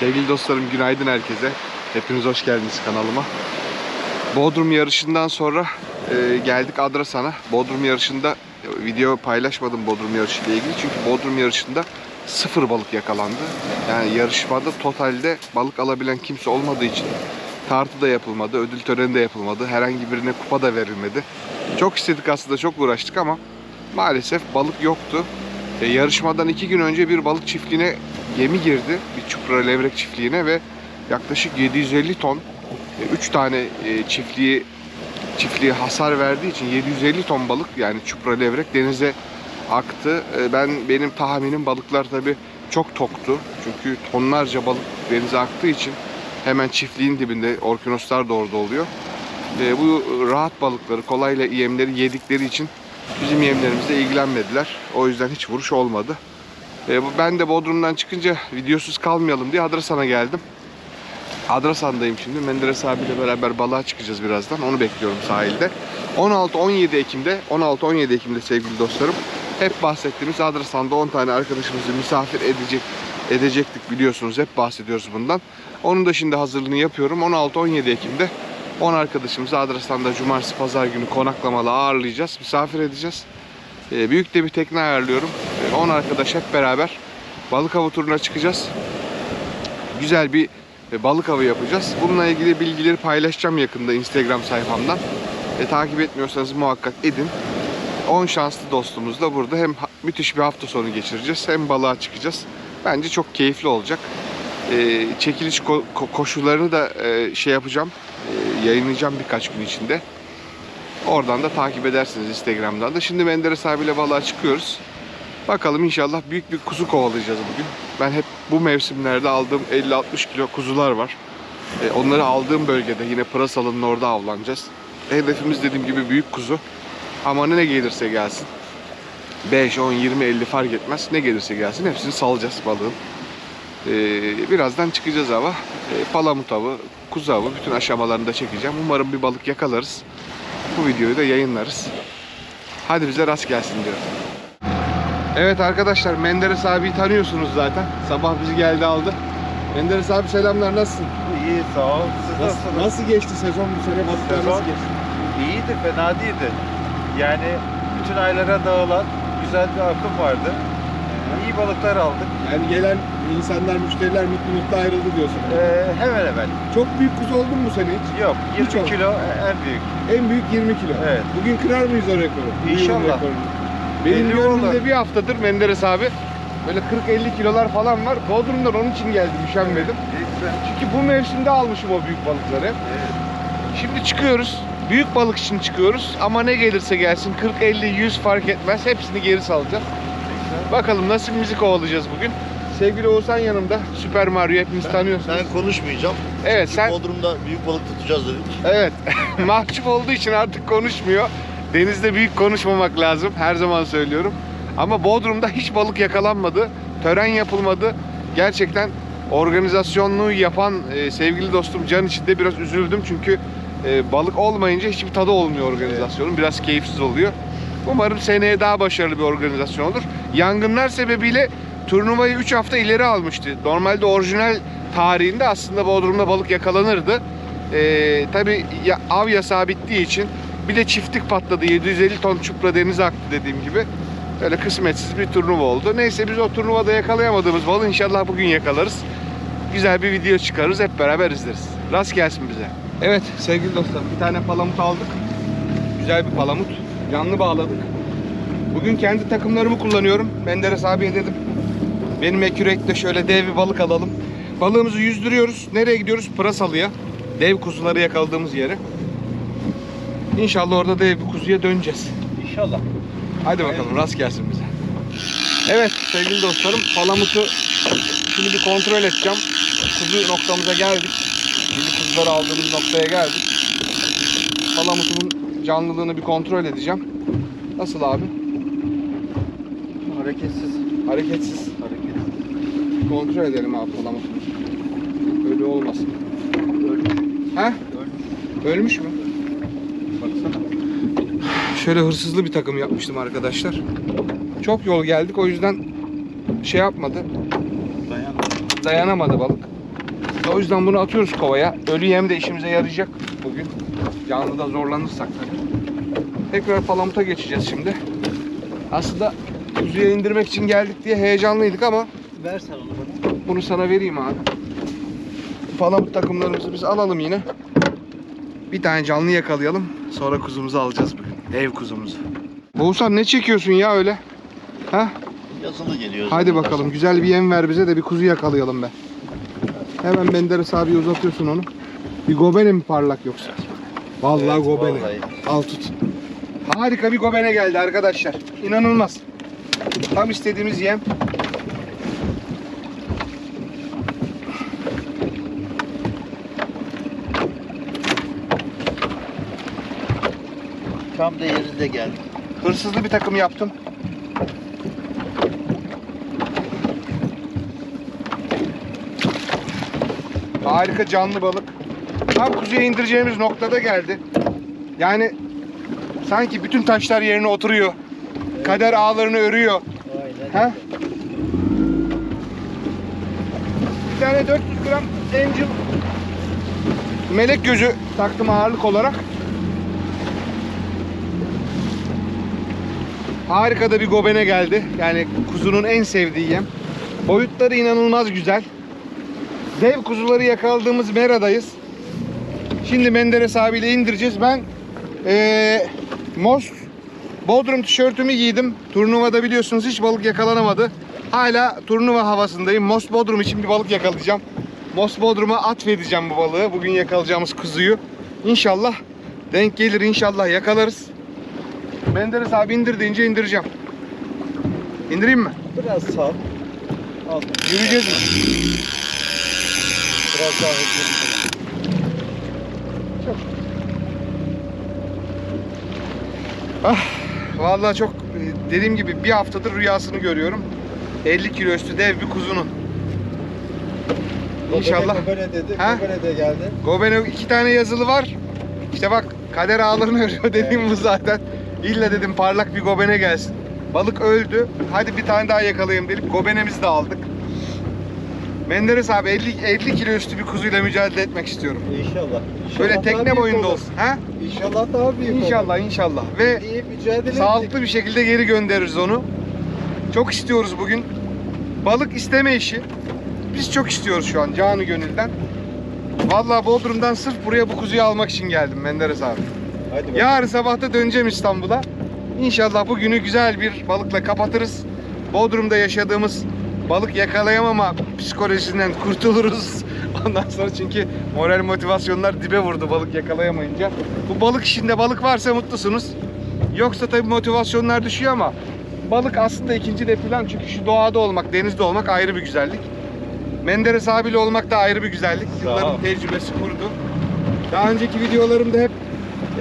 Sevgili dostlarım günaydın herkese. Hepiniz hoş geldiniz kanalıma. Bodrum yarışından sonra e, geldik Adrasan'a. Bodrum yarışında e, video paylaşmadım Bodrum yarışı ile ilgili. Çünkü Bodrum yarışında sıfır balık yakalandı. Yani yarışmada totalde balık alabilen kimse olmadığı için tartı da yapılmadı, ödül töreni de yapılmadı. Herhangi birine kupa da verilmedi. Çok istedik aslında, çok uğraştık ama maalesef balık yoktu. E, yarışmadan iki gün önce bir balık çiftliğine gemi girdi. Bir çupra levrek çiftliğine ve yaklaşık 750 ton 3 tane e, çiftliği çiftliğe hasar verdiği için 750 ton balık yani çupra levrek denize aktı. E, Ben benim tahminim balıklar tabi çok toktu. Çünkü tonlarca balık denize aktığı için hemen çiftliğin dibinde orkinoslar da orada oluyor. E, Bu rahat balıkları kolayla yemleri yedikleri için bizim yemlerimizle ilgilenmediler. O yüzden hiç vuruş olmadı. E, Ben de Bodrum'dan çıkınca videosuz kalmayalım diye Adrasan'a geldim. Adrasan'dayım şimdi. Menderes abiyle beraber balığa çıkacağız birazdan. Onu bekliyorum sahilde. 16-17 Ekim'de, 16-17 Ekim'de sevgili dostlarım. Hep bahsettiğimiz Adrasan'da 10 tane arkadaşımızı misafir edecek edecektik biliyorsunuz. Hep bahsediyoruz bundan. Onun da şimdi hazırlığını yapıyorum. 16-17 Ekim'de 10 arkadaşımızı Adrasan'da cumartesi pazar günü konaklamalı ağırlayacağız. Misafir edeceğiz. Ee, büyük de bir tekne ayarlıyorum. Ee, 10 arkadaş hep beraber balık avı turuna çıkacağız. Güzel bir e, balık avı yapacağız. Bununla ilgili bilgileri paylaşacağım yakında Instagram sayfamdan. E, takip etmiyorsanız muhakkak edin. 10 şanslı dostumuzla burada hem müthiş bir hafta sonu geçireceğiz hem balığa çıkacağız. Bence çok keyifli olacak. E, çekiliş ko- ko- koşullarını da e, şey yapacağım, e, yayınlayacağım birkaç gün içinde. Oradan da takip edersiniz Instagram'dan da. Şimdi Menderes abiyle balığa çıkıyoruz. Bakalım inşallah büyük bir kuzu kovalayacağız bugün. Ben hep bu mevsimlerde aldığım 50-60 kilo kuzular var. E, onları aldığım bölgede yine Pırasalı'nın orada avlanacağız. Hedefimiz dediğim gibi büyük kuzu. Ama ne gelirse gelsin. 5, 10, 20, 50 fark etmez. Ne gelirse gelsin hepsini salacağız balığın. E, birazdan çıkacağız hava. E, palamut avı, kuzu avı bütün aşamalarını da çekeceğim. Umarım bir balık yakalarız. Bu videoyu da yayınlarız. Hadi bize rast gelsin diyorum. Evet arkadaşlar Menderes abiyi tanıyorsunuz zaten. Sabah bizi geldi aldı. Menderes abi selamlar nasılsın? İyi sağ ol. Siz Nasıl, nasılsınız? nasıl geçti sezon bu sene? Balıklar Sezon? nasıl geçti? İyiydi, fena değildi. Yani bütün aylara dağılan güzel bir akım vardı. İyi balıklar aldık. Yani gelen insanlar, müşteriler mutlu mutlu ayrıldı diyorsun. Ee, hemen hemen. Çok büyük kuzu oldun mu sene hiç? Yok, 20 Hiç olmadı. kilo en büyük. En büyük 20 kilo. Evet. Bugün kırar mıyız o rekoru? Bu yılın İnşallah. rekorunu. Benim gönlümde bir haftadır Menderes abi. Böyle 40-50 kilolar falan var. Bodrum'dan onun için geldim, üşenmedim. Çünkü bu mevsimde almışım o büyük balıkları. Şimdi çıkıyoruz. Büyük balık için çıkıyoruz ama ne gelirse gelsin 40, 50, 100 fark etmez. Hepsini geri salacağız. Bakalım nasibimizi kovalayacağız bugün. Sevgili Oğuzhan yanımda. Süper Mario hepiniz tanıyorsunuz. Ben konuşmayacağım. Evet Çünkü sen Bodrum'da büyük balık tutacağız dedik. evet mahcup olduğu için artık konuşmuyor. Denizde büyük konuşmamak lazım. Her zaman söylüyorum. Ama Bodrum'da hiç balık yakalanmadı. Tören yapılmadı. Gerçekten organizasyonluğu yapan e, sevgili dostum Can için de biraz üzüldüm. Çünkü e, balık olmayınca hiçbir tadı olmuyor organizasyonun. Biraz keyifsiz oluyor. Umarım seneye daha başarılı bir organizasyon olur. Yangınlar sebebiyle turnuvayı 3 hafta ileri almıştı. Normalde orijinal tarihinde aslında Bodrum'da balık yakalanırdı. Ee, Tabi ya, av yasağı bittiği için bir de çiftlik patladı. 750 ton çupra denize aktı dediğim gibi. Öyle kısmetsiz bir turnuva oldu. Neyse biz o turnuvada yakalayamadığımız balığı inşallah bugün yakalarız. Güzel bir video çıkarırız. Hep beraber izleriz. Rast gelsin bize. Evet sevgili dostlar bir tane palamut aldık. Güzel bir palamut. Canlı bağladık. Bugün kendi takımlarımı kullanıyorum. Menderes abiye dedim. Benim ekürekte şöyle dev bir balık alalım. Balığımızı yüzdürüyoruz. Nereye gidiyoruz? Pırasalı'ya. Dev kuzuları yakaladığımız yere. İnşallah orada dev bir kuzuya döneceğiz. İnşallah. Hadi bakalım rast gelsin bize. Evet sevgili dostlarım palamutu şimdi bir kontrol edeceğim. Kuzu noktamıza geldik. Şimdi kuzuları aldığımız noktaya geldik. Palamutumun canlılığını bir kontrol edeceğim. Nasıl abi? Hareketsiz. Hareketsiz. Hareketsiz. Kontrol edelim abi palamutu. Öyle olmasın. He? Ölmüş mü? Şöyle hırsızlı bir takım yapmıştım arkadaşlar. Çok yol geldik o yüzden şey yapmadı. Dayan. Dayanamadı balık. O yüzden bunu atıyoruz kovaya. Ölü yem de işimize yarayacak bugün. Canlıda zorlanırsak tabii. Tekrar palamuta geçeceğiz şimdi. Aslında kuzuya indirmek için geldik diye heyecanlıydık ama Ver sen onu bana. bunu sana vereyim abi. Palamut takımlarımızı biz alalım yine. Bir tane canlı yakalayalım. Sonra kuzumuzu alacağız bugün. Ev kuzumuzu. Oğuzhan ne çekiyorsun ya öyle? Ha? Yazılı geliyor. Hadi bakalım güzel bir yem ver bize de bir kuzu yakalayalım be. Hemen Menderes abiye uzatıyorsun onu. Bir gobene mi parlak yoksa? Vallahi Evet, gobene. vallahi. Al tut. Harika bir gobene geldi arkadaşlar. İnanılmaz. Tam istediğimiz yem. Tam da yerinde geldi. Hırsızlı bir takım yaptım. Harika canlı balık. Tam kuzuya indireceğimiz noktada geldi. Yani sanki bütün taşlar yerine oturuyor. Kader ağlarını örüyor. Ha? Bir tane 400 gram Angel melek gözü taktım ağırlık olarak. Harika da bir gobene geldi. Yani kuzunun en sevdiği yem. Boyutları inanılmaz güzel. Dev kuzuları yakaladığımız meradayız. Şimdi Menderes abiyle indireceğiz. Ben eee Most Bodrum tişörtümü giydim. Turnuvada biliyorsunuz hiç balık yakalanamadı. Hala turnuva havasındayım. Most Bodrum için bir balık yakalayacağım. Most Bodrum'a atfedeceğim bu balığı. Bugün yakalayacağımız kuzuyu. İnşallah denk gelir inşallah yakalarız. Menderes abi indir deyince indireceğim. İndireyim mi? Biraz sağ. Al. Yürüyeceğiz mi? Biraz daha hızlı. Vallahi çok e, dediğim gibi bir haftadır rüyasını görüyorum. 50 kilo üstü dev bir kuzunun. İnşallah. Gobene dedi. Ha? Gobene de geldi. Gobene iki tane yazılı var. İşte bak kader ağlarını örüyor dediğim bu zaten. İlla dedim parlak bir gobene gelsin. Balık öldü. Hadi bir tane daha yakalayayım dedik. Gobenemizi de aldık. Menderes abi 50, 50 kilo üstü bir kuzuyla mücadele etmek istiyorum. İnşallah. İnşallah Böyle tekne boyunda olur. olsun. Ha? İnşallah daha büyük olur. İnşallah inşallah. Ve İyi mücadele sağlıklı bir şekilde geri göndeririz onu. Çok istiyoruz bugün. Balık isteme işi. Biz çok istiyoruz şu an canı gönülden. Vallahi Bodrum'dan sırf buraya bu kuzuyu almak için geldim Menderes abi. Hadi. Yarın sabah da döneceğim İstanbul'a. İnşallah bugünü güzel bir balıkla kapatırız. Bodrum'da yaşadığımız balık yakalayamama psikolojisinden kurtuluruz. Ondan sonra çünkü moral motivasyonlar dibe vurdu balık yakalayamayınca. Bu balık işinde balık varsa mutlusunuz. Yoksa tabii motivasyonlar düşüyor ama balık aslında ikinci de plan çünkü şu doğada olmak, denizde olmak ayrı bir güzellik. Menderes abiyle olmak da ayrı bir güzellik. Yılların tecrübesi kurdu. Daha önceki videolarımda hep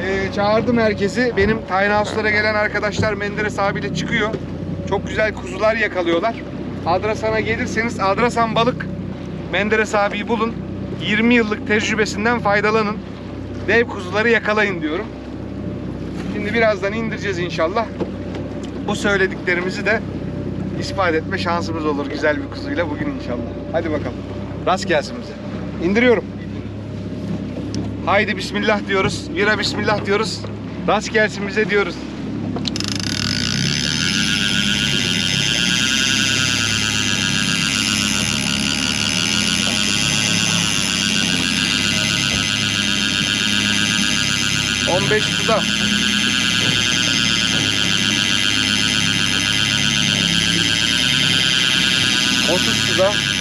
e, çağırdım herkesi. Benim Tiny gelen arkadaşlar Menderes abiyle çıkıyor. Çok güzel kuzular yakalıyorlar. Adrasan'a gelirseniz Adrasan balık Menderes abiyi bulun. 20 yıllık tecrübesinden faydalanın. Dev kuzuları yakalayın diyorum. Şimdi birazdan indireceğiz inşallah. Bu söylediklerimizi de ispat etme şansımız olur güzel bir kuzuyla bugün inşallah. Hadi bakalım. Rast gelsin bize. İndiriyorum. Haydi bismillah diyoruz. Vira bismillah diyoruz. Rast gelsin bize diyoruz. On beş suda. Otuz suda.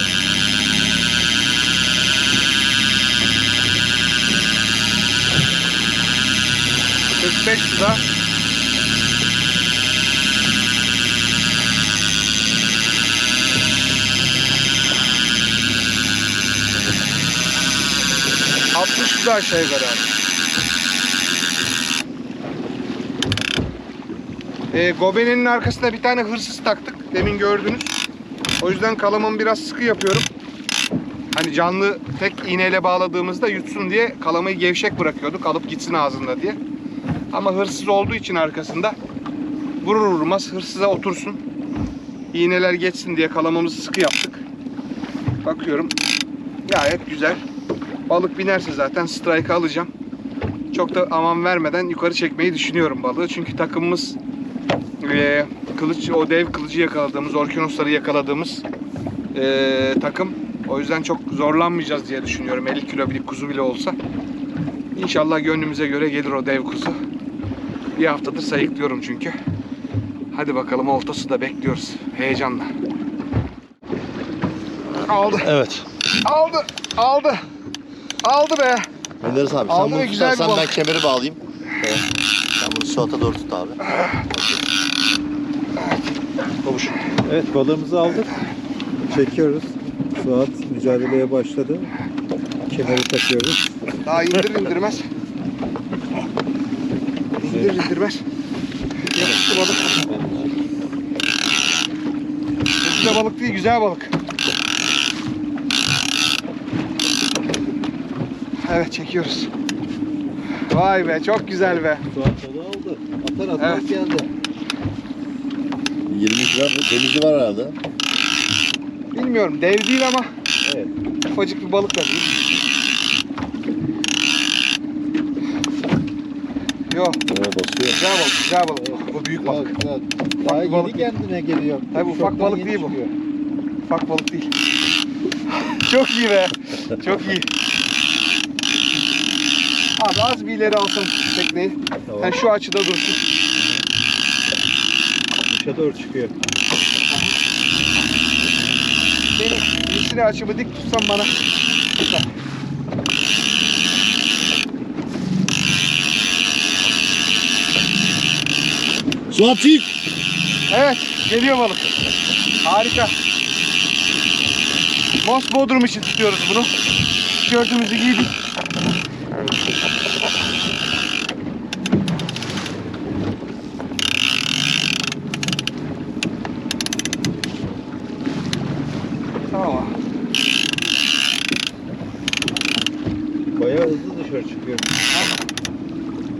Kırk beş suda. Altmış suda aşağı yukarı abi. E, Gobene'nin arkasına bir tane hırsız taktık. Demin gördünüz. O yüzden kalamamı biraz sıkı yapıyorum. Hani canlı tek iğneyle bağladığımızda yutsun diye kalamayı gevşek bırakıyorduk. Alıp gitsin ağzında diye. Ama hırsız olduğu için arkasında vurur vurmaz hırsıza otursun. İğneler geçsin diye kalamamızı sıkı yaptık. Bakıyorum Gayet güzel. Balık binerse zaten strike alacağım. Çok da aman vermeden yukarı çekmeyi düşünüyorum balığı. Çünkü takımımız eee, kılıç, o dev kılıcı yakaladığımız, orkinosları yakaladığımız eee, takım. O yüzden çok zorlanmayacağız diye düşünüyorum. 50 kilo bir kuzu bile olsa. İnşallah gönlümüze göre gelir o dev kuzu. Bir haftadır sayıklıyorum çünkü. Hadi bakalım olta suda bekliyoruz. Heyecanla. Aldı. Evet. Aldı. Aldı. Aldı be. Menderes abi Aldı sen bunu güzel tutarsan ben kemeri bağlayayım. Evet. Sen bunu Suat'a doğru tut abi. Babuş. Evet balığımızı aldık. Çekiyoruz. Suat mücadeleye başladı. Kemeri takıyoruz. Daha indir indirmez. İndir indirmez. Yapıştı balık. Kötü de balık değil, güzel balık. Evet çekiyoruz. Vay be çok güzel be. Balığı aldı. Atar atmaz Evet. geldi. 20 kilo denizi var herhalde. Bilmiyorum dev değil ama Evet. ufacık bir balık da değil. Yok Oo basıyor. güzel balık güzel balık. Bu büyük balık. Güzel, güzel. Daha yeni yeni kendine geliyor. Tabii ufak balık değil bu. Ufak balık değil. Çok iyi be. Çok iyi. Abi az bir ileri alsın tekneyi. Tamam. Yani şu açıda dursun. Dışa doğru çıkıyor. Benim misine açımı dik tutsam bana. Güzel. Çık. Evet, geliyor balık. Harika. Mos Bodrum için tutuyoruz bunu. Tişörtümüzü giydik. Tamam. Bayağı hızlı dışarı çıkıyor.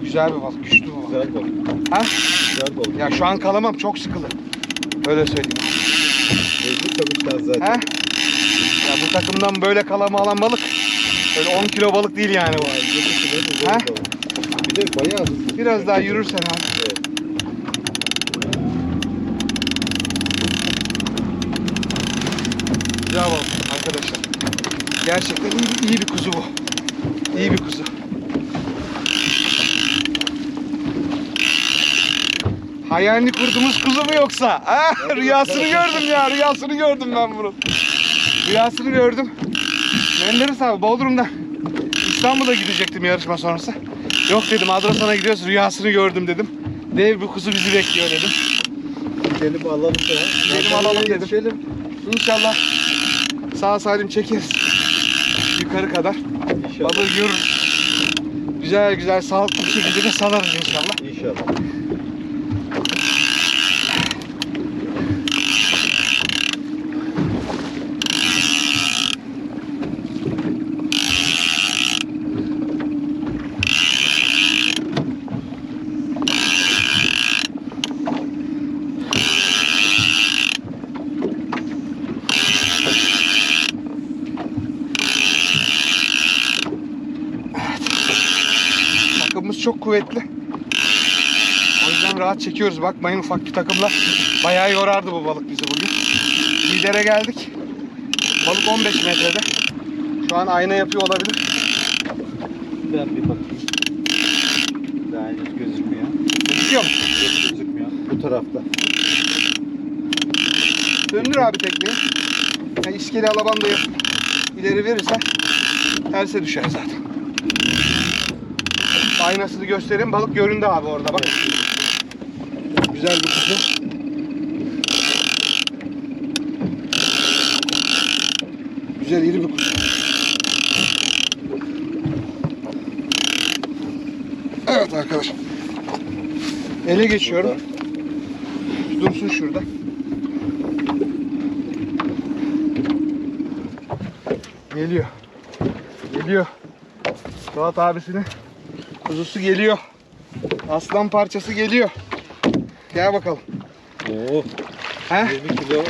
Güzel bir balık, güçlü bir balık. Güzel balık. Ha? Ya şu an kalamam, çok sıkılı. Öyle söyleyeyim. Tabii sen zaten. Ha? Ya bu takımdan böyle kalama alan balık. Öyle 10 kilo balık değil yani bu. Vay, 20 kilo da zor Ha? balık. Bir de bayağı hızlı. Biraz daha yürürsen abi. Evet. Balık arkadaşlar. Gerçekten iyi, iyi bir kuzu bu. İyi bir kuzu. Hayalini kurduğumuz kuzu mu yoksa? Ha? Rüyasını gördüm ya, rüyasını gördüm ben bunun. Rüyasını gördüm. Menderes abi Bodrum'da İstanbul'a gidecektim yarışma sonrası. Yok dedim Adrasan'a gidiyoruz rüyasını gördüm dedim. Dev bir kuzu bizi bekliyor dedim. Gidelim alalım da. Gidelim alalım dedim. Yetişelim. İnşallah sağ salim çekeriz. Yukarı kadar. İnşallah. Balığı görürüz. Güzel güzel sağlıklı bir şekilde de salarız inşallah. İnşallah. Takımımız çok kuvvetli. O yüzden rahat çekiyoruz. Bakmayın ufak bir takımla bayağı yorardı bu balık bizi bugün. Lidere geldik. Balık 15 metrede. Şu an ayna yapıyor olabilir. Ben bir bakayım. Daha henüz gözükmüyor. Gözüküyor mu? Yok gözükmüyor. Bu tarafta. Döndür abi tekneyi. Yani iskele alabandayı ileri verirsen terse düşer zaten. Aynasını göstereyim. Balık göründü abi orada bak. Güzel bir kuzu. Güzel iri bir kuzu. Evet arkadaşlar. Ele geçiyorum. Dursun şurada. Geliyor. Geliyor. Suat abisinin kuzusu geliyor. Aslan parçası geliyor. Gel bakalım. Oo. He? 20 kilo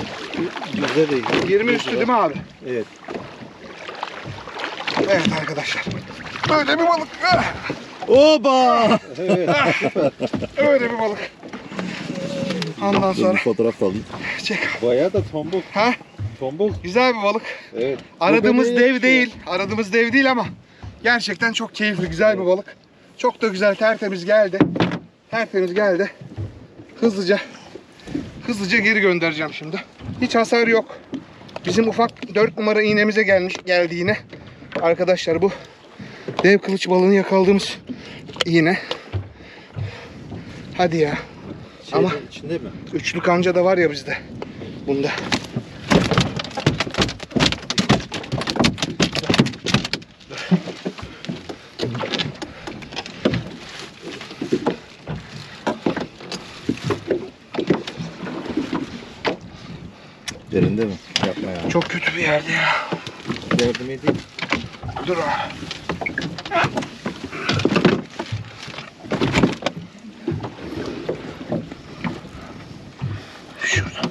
güzel değil. 20 üstü değil mi abi? Evet. Evet arkadaşlar. Böyle bir balık. Oba! Öyle bir balık. Ondan Bir sonra fotoğraf da alayım. çek. Bayağı da tombul. Ha? Tombul. Güzel bir balık. Evet. Aradığımız dev değil. Aradığımız dev değil ama gerçekten çok keyifli, güzel bir balık. Çok da güzel, tertemiz geldi. Tertemiz geldi. Hızlıca hızlıca geri göndereceğim şimdi. Hiç hasar yok. Bizim ufak 4 numara iğnemize gelmiş geldi yine. Arkadaşlar bu dev kılıç balığını yakaladığımız iğne. Hadi ya. Şeyde, Ama- içinde mi? Üçlü kanca da var ya bizde. Bunda. Derinde mi? Yapma ya. Çok kötü bir yerde ya. Yardım edeyim. Dur. Şurada.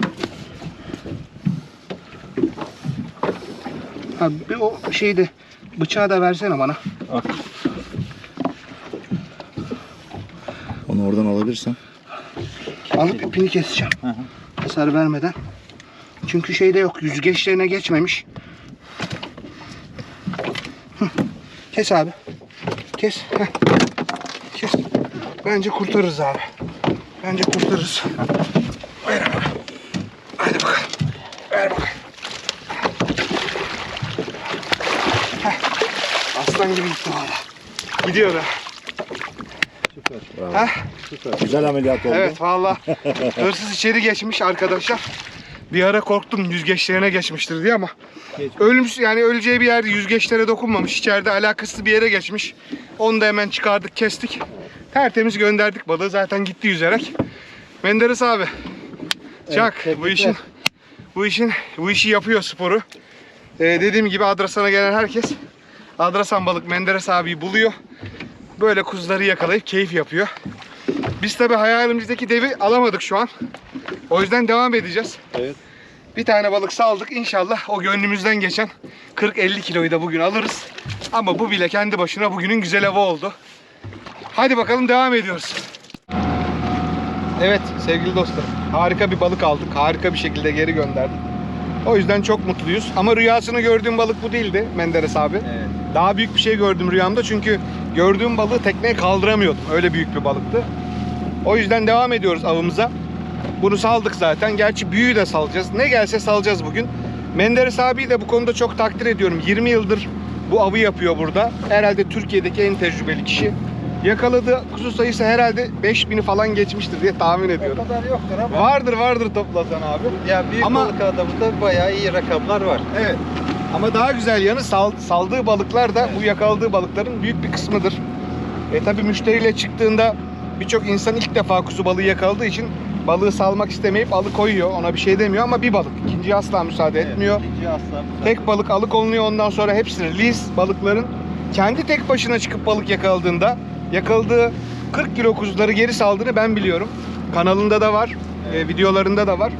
Abi bir o şeyi de bıçağı da versene bana. Onu oradan alabilirsen. Alıp ipini keseceğim. Hı hı. Hasar vermeden. Çünkü şeyde yok. Yüzgeçlerine geçmemiş. Kes abi. Kes. Heh. Kes. Bence kurtarırız abi. Bence kurtarırız. Ver abi. Hadi bakalım. Ver bakalım. Heh. Aslan gibi gitti valla. Gidiyor da. Bravo. Heh. Güzel ameliyat oldu. Evet valla hırsız içeri geçmiş arkadaşlar. Bir ara korktum yüzgeçlerine geçmiştir diye ama Geçmiş. ölümsüz yani öleceği bir yerde yüzgeçlere dokunmamış. İçeride alakasız bir yere geçmiş. Onu da hemen çıkardık kestik. Tertemiz gönderdik balığı zaten gitti yüzerek. Menderes abi. Çak bu işin bu işin bu işi yapıyor sporu. Ee, dediğim gibi Adrasan'a gelen herkes Adrasan balık Menderes abiyi buluyor. Böyle kuzuları yakalayıp keyif yapıyor. Biz tabi hayalimizdeki devi alamadık şu an. O yüzden devam edeceğiz. Evet. Bir tane balık saldık. İnşallah o gönlümüzden geçen 40-50 kiloyu da bugün alırız. Ama bu bile kendi başına bugünün güzel avı oldu. Hadi bakalım devam ediyoruz. Evet sevgili dostlarım. Harika bir balık aldık. Harika bir şekilde geri gönderdik. O yüzden çok mutluyuz. Ama rüyasını gördüğüm balık bu değildi Menderes abi. Evet. Daha büyük bir şey gördüm rüyamda çünkü gördüğüm balığı tekneye kaldıramıyordum. Öyle büyük bir balıktı. O yüzden devam ediyoruz avımıza. Bunu saldık zaten. Gerçi büyüğü de salacağız. Ne gelse salacağız bugün. Menderes abiyi de bu konuda çok takdir ediyorum. 20 yıldır bu avı yapıyor burada. Herhalde Türkiye'deki en tecrübeli kişi. Yakaladığı kuzu sayısı herhalde 5000'i falan geçmiştir diye tahmin O ediyorum. kadar yoktur ama. Vardır vardır toplasan abi. Ya büyük Ama- balık adamında bayağı iyi rakamlar var. Evet. Ama daha güzel yanı sal- saldığı balıklar da bu yakaladığı balıkların büyük bir kısmıdır. E tabi müşteriyle çıktığında birçok insan ilk defa kuzu balığı yakaladığı için balığı salmak istemeyip alıkoyuyor. Ona bir şey demiyor ama bir balık. ikinciye asla müsaade etmiyor. Evet, ikinci aslan. Tek balık alıkonuluyor ondan sonra hepsini lis balıkların kendi tek başına çıkıp balık yakaladığında yakaladığı 40 kilo kuzuları geri saldığını ben biliyorum. Kanalında da var, e, videolarında da var.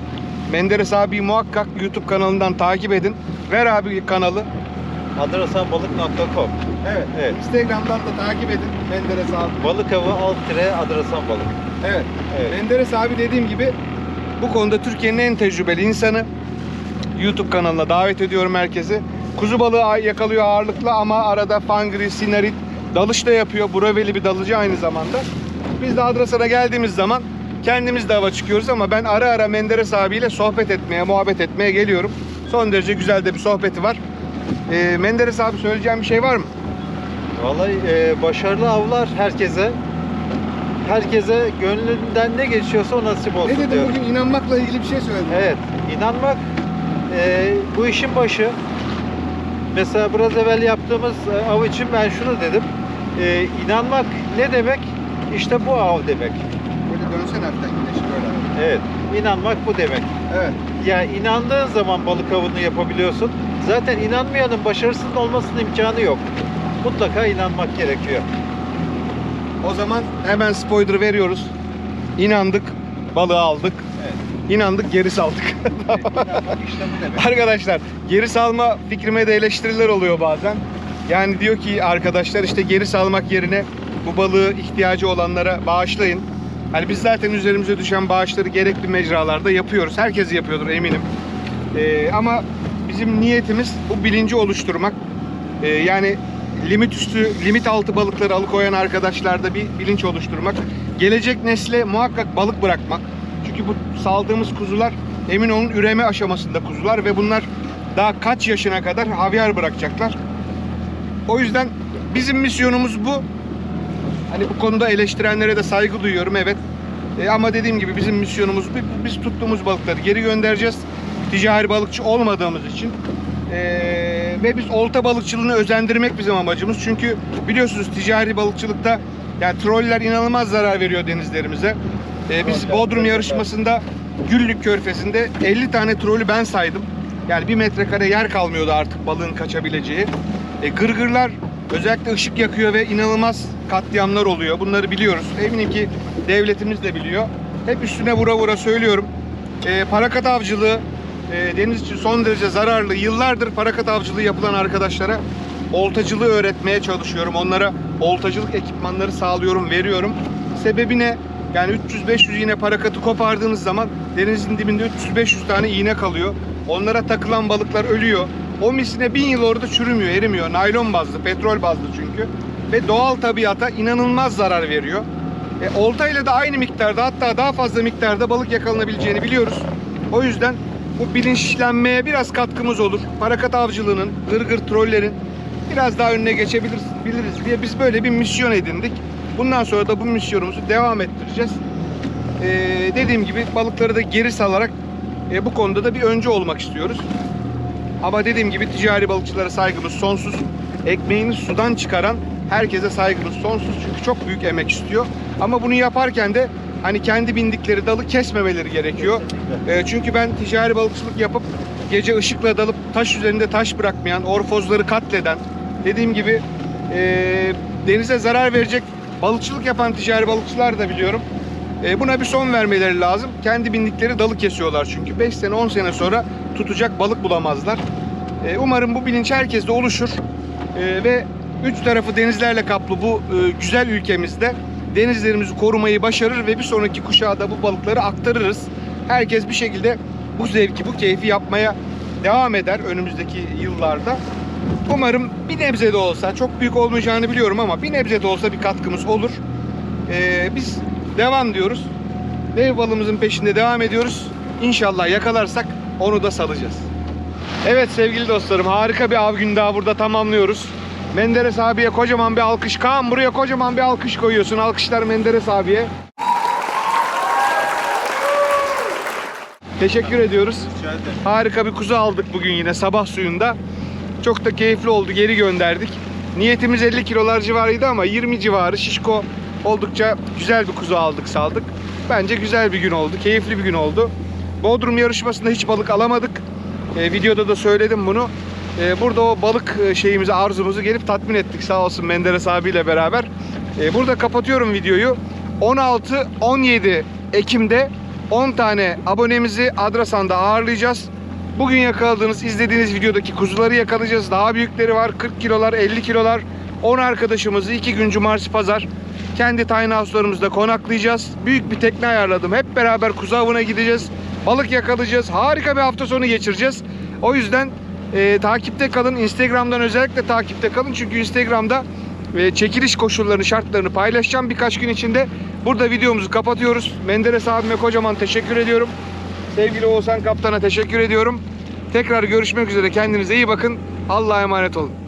Menderes abi muhakkak YouTube kanalından takip edin. Ver abi kanalı. Adrasanbalık.com Evet. Evet. Instagram'dan da takip edin Menderes abi. Balık avı alt tire adrasan balık. Evet. Evet. Menderes abi dediğim gibi bu konuda Türkiye'nin en tecrübeli insanı. YouTube kanalına davet ediyorum herkesi. Kuzu balığı yakalıyor ağırlıklı ama arada fangri, sinarit, dalış da yapıyor. Buraveli bir dalıcı aynı zamanda. Biz de Adrasan'a geldiğimiz zaman kendimiz de hava çıkıyoruz ama ben ara ara Menderes abiyle sohbet etmeye, muhabbet etmeye geliyorum. Son derece güzel de bir sohbeti var. Ee, Menderes abi söyleyeceğim bir şey var mı? Vallahi e, başarılı avlar herkese. Herkese gönlünden ne geçiyorsa o nasip olsun Ne dedim diyorum. bugün inanmakla ilgili bir şey söyledim. Evet, inanmak e, bu işin başı. Mesela biraz evvel yaptığımız e, av için ben şunu dedim. E, inanmak ne demek? İşte bu av demek. Böyle dönsene hafiften güneşi böyle. Evet, inanmak bu demek. Evet. Ya inandığın zaman balık avını yapabiliyorsun. Zaten inanmayanın başarısız olmasının imkanı yok. Mutlaka inanmak gerekiyor. O zaman hemen spoiler veriyoruz. İnandık, balığı aldık. Evet. İnandık, geri saldık. inanmak işte bu demek. Arkadaşlar, geri salma fikrime de eleştiriler oluyor bazen. Yani diyor ki arkadaşlar işte geri salmak yerine bu balığı ihtiyacı olanlara bağışlayın. Hani biz zaten üzerimize düşen bağışları gerekli mecralarda yapıyoruz. Herkes yapıyordur eminim. Ee, ama bizim niyetimiz bu bilinci oluşturmak. Ee, yani limit üstü, limit altı balıkları alıkoyan arkadaşlarda bir bilinç oluşturmak. Gelecek nesle muhakkak balık bırakmak. Çünkü bu saldığımız kuzular emin olun üreme aşamasında kuzular ve bunlar daha kaç yaşına kadar havyar bırakacaklar. O yüzden bizim misyonumuz bu. Hani bu konuda eleştirenlere de saygı duyuyorum evet. E, ama dediğim gibi bizim misyonumuz bu. Biz tuttuğumuz balıkları geri göndereceğiz. Ticari balıkçı olmadığımız için. E, ve biz olta balıkçılığını özendirmek bizim amacımız. Çünkü biliyorsunuz ticari balıkçılıkta yani troller inanılmaz zarar veriyor denizlerimize. E, biz Bodrum yarışmasında Güllük Körfezi'nde 50 tane trolü ben saydım. Yani bir metrekare yer kalmıyordu artık balığın kaçabileceği. E, gırgırlar özellikle ışık yakıyor ve inanılmaz katliamlar oluyor. Bunları biliyoruz. Eminim ki devletimiz de biliyor. Hep üstüne vura vura söylüyorum. E, parakat avcılığı e, deniz için son derece zararlı. Yıllardır parakat avcılığı yapılan arkadaşlara oltacılığı öğretmeye çalışıyorum. Onlara oltacılık ekipmanları sağlıyorum, veriyorum. Sebebi ne? Yani 300-500 iğne parakatı kopardığınız zaman denizin dibinde 300-500 tane iğne kalıyor. Onlara takılan balıklar ölüyor. O misine bin yıl orada çürümüyor, erimiyor. Naylon bazlı, petrol bazlı çünkü. Ve doğal tabiata inanılmaz zarar veriyor. E, oltayla da aynı miktarda hatta daha fazla miktarda balık yakalanabileceğini biliyoruz. O yüzden bu bilinçlenmeye biraz katkımız olur. Parakat avcılığının, gırgır trollerin biraz daha önüne geçebiliriz biliriz diye biz böyle bir misyon edindik. Bundan sonra da bu misyonumuzu devam ettireceğiz. Ee, dediğim gibi balıkları da geri salarak e, bu konuda da bir öncü olmak istiyoruz. Ama dediğim gibi ticari balıkçılara saygımız sonsuz. Ekmeğini sudan çıkaran herkese saygımız sonsuz. Çünkü çok büyük emek istiyor. Ama bunu yaparken de hani kendi bindikleri dalı kesmemeleri gerekiyor. E, çünkü ben ticari balıkçılık yapıp gece ışıkla dalıp taş üzerinde taş bırakmayan, orfozları katleden, dediğim gibi e, denize zarar verecek balıkçılık yapan ticari balıkçılar da biliyorum. E, buna bir son vermeleri lazım. Kendi bindikleri dalı kesiyorlar çünkü. 5 sene 10 sene sonra tutacak balık bulamazlar. E, umarım bu bilinç herkeste oluşur. E, ve üç tarafı denizlerle kaplı bu e, güzel ülkemizde denizlerimizi korumayı başarır ve bir sonraki kuşağa da bu balıkları aktarırız. Herkes bir şekilde bu zevki, bu keyfi yapmaya devam eder önümüzdeki yıllarda. Umarım bir nebze de olsa, çok büyük olmayacağını biliyorum ama bir nebze de olsa bir katkımız olur. Ee, biz devam diyoruz. Dev balımızın peşinde devam ediyoruz. İnşallah yakalarsak onu da salacağız. Evet sevgili dostlarım harika bir av günü daha burada tamamlıyoruz. Menderes abiye kocaman bir alkış. Kaan buraya kocaman bir alkış koyuyorsun. Alkışlar Menderes abiye. Teşekkür ediyoruz. Harika bir kuzu aldık bugün yine sabah suyunda. Çok da keyifli oldu. Geri gönderdik. Niyetimiz 50 kilolar civarıydı ama 20 civarı şişko oldukça güzel bir kuzu aldık saldık. Bence güzel bir gün oldu. Keyifli bir gün oldu. Bodrum yarışmasında hiç balık alamadık. Ee, videoda da söyledim bunu. Ee, burada o balık e, şeyimizi, arzumuzu gelip tatmin ettik sağ olsun Menderes abiyle beraber. Ee, burada kapatıyorum videoyu. 16-17 Ekim'de 10 tane abonemizi Adrasan'da ağırlayacağız. Bugün yakaladığınız, izlediğiniz videodaki kuzuları yakalayacağız. Daha büyükleri var. 40 kilolar, 50 kilolar. 10 arkadaşımızı 2 gün cumartesi pazar kendi tiny house'larımızda konaklayacağız. Büyük bir tekne ayarladım. Hep beraber kuzu avına gideceğiz. Balık yakalayacağız. Harika bir hafta sonu geçireceğiz. O yüzden e, takipte kalın. Instagram'dan özellikle takipte kalın. Çünkü Instagram'da e, çekiliş koşullarını, şartlarını paylaşacağım birkaç gün içinde. Burada videomuzu kapatıyoruz. Menderes abime kocaman teşekkür ediyorum. Sevgili Oğuzhan Kaptan'a teşekkür ediyorum. Tekrar görüşmek üzere. Kendinize iyi bakın. Allah'a emanet olun.